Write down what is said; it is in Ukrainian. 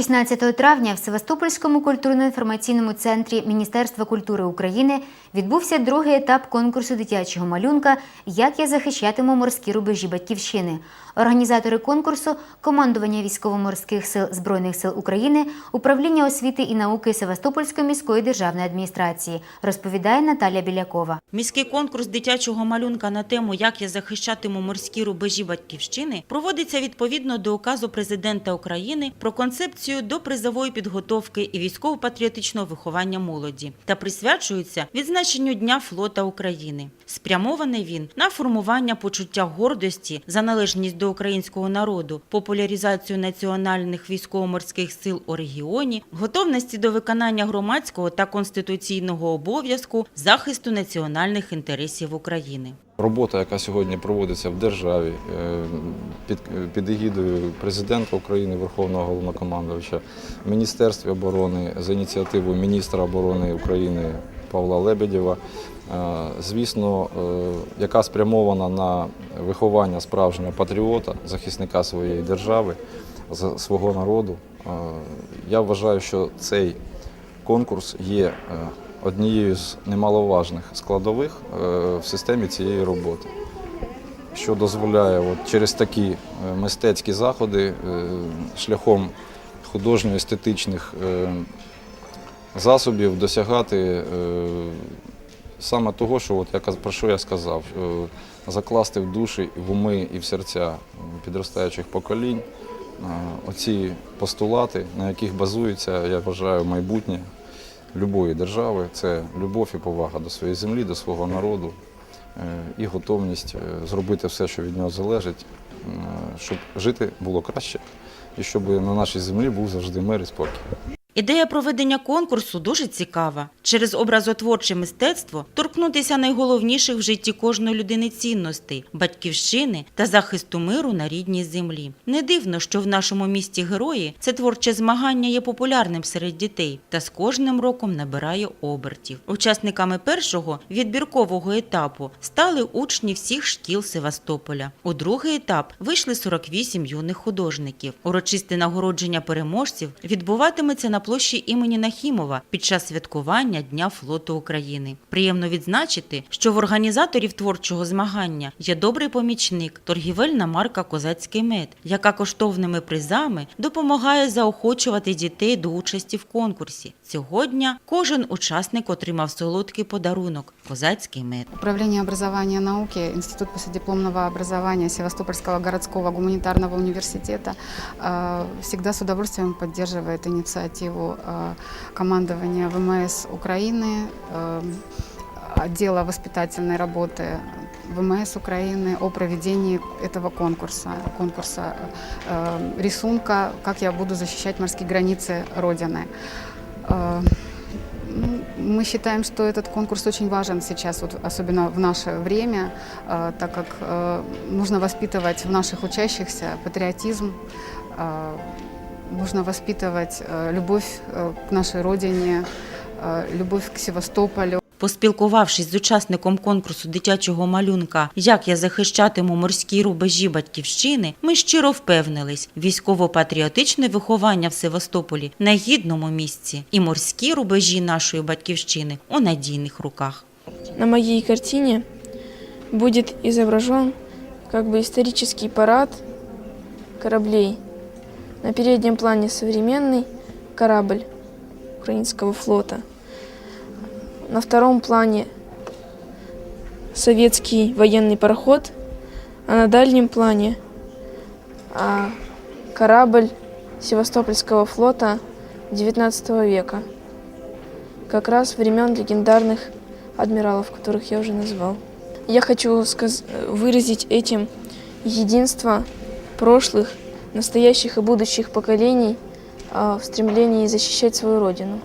16 травня в Севастопольському культурно-інформаційному центрі Міністерства культури України відбувся другий етап конкурсу дитячого малюнка Як я захищатиму морські рубежі батьківщини. Організатори конкурсу командування військово-морських сил Збройних сил України, управління освіти і науки Севастопольської міської державної адміністрації, розповідає Наталя Білякова. Міський конкурс дитячого малюнка на тему Як я захищатиму морські рубежі батьківщини проводиться відповідно до указу президента України про концепцію до призової підготовки і військово-патріотичного виховання молоді та присвячується відзначенню Дня флота України. Спрямований він на формування почуття гордості за належність до українського народу, популяризацію національних військово-морських сил у регіоні, готовності до виконання громадського та конституційного обов'язку захисту національних інтересів України. Робота, яка сьогодні проводиться в державі е, під, під егідою президента України, Верховного головнокомандувача, Міністерстві оборони за ініціативою міністра оборони України Павла Лебедєва, е, звісно, е, яка спрямована на виховання справжнього патріота, захисника своєї держави, свого народу. Я вважаю, що цей конкурс є однією з немаловажних складових е, в системі цієї роботи, що дозволяє от через такі е, мистецькі заходи е, шляхом художньо-естетичних засобів досягати саме того, що от про що я сказав, закласти в душі, в уми і в серця підростаючих поколінь оці постулати, на яких базується, я вважаю, майбутнє любої держави це любов і повага до своєї землі, до свого народу е, і готовність е, зробити все, що від нього залежить, е, щоб жити було краще і щоб на нашій землі був завжди мир і спокій. Ідея проведення конкурсу дуже цікава. Через образотворче мистецтво торкнутися найголовніших в житті кожної людини цінностей батьківщини та захисту миру на рідній землі. Не дивно, що в нашому місті герої це творче змагання є популярним серед дітей та з кожним роком набирає обертів. Учасниками першого відбіркового етапу стали учні всіх шкіл Севастополя. У другий етап вийшли 48 юних художників. Урочисте нагородження переможців відбуватиметься на площі імені Нахімова під час святкування Дня флоту України. Приємно відзначити, що в організаторів творчого змагання є добрий помічник, торгівельна марка Козацький мед, яка коштовними призами допомагає заохочувати дітей до участі в конкурсі. Цього дня кожен учасник отримав солодкий подарунок козацький мед. Управление образования науки, Институт последипломного образования Севастопольского городского гуманитарного университета э, всегда с удовольствием поддерживает инициативу э, командования ВМС Украины, э, отдела воспитательной работы ВМС Украины о проведении этого конкурса, конкурса э, рисунка «Как я буду защищать морские границы Родины». Ну, Мы считаем, что этот конкурс очень важен сейчас, вот, особенно в наше время, так как нужно воспитывать в наших учащихся патриотизм, нужно воспитывать э, любовь э, к нашей родине, э, любовь к Севастополю. Поспілкувавшись з учасником конкурсу дитячого малюнка Як я захищатиму морські рубежі батьківщини, ми щиро впевнились, військово-патріотичне виховання в Севастополі на гідному місці і морські рубежі нашої батьківщини у надійних руках. На моей картине будет изображен как бы исторический парад кораблей. На переднем плане современный корабль украинского флота. На втором плане советский военный пароход, а на дальнем плане а, корабль Севастопольского флота XIX века, как раз времен легендарных адмиралов, которых я уже назвал. Я хочу выразить этим единство прошлых, настоящих и будущих поколений в стремлении защищать свою родину.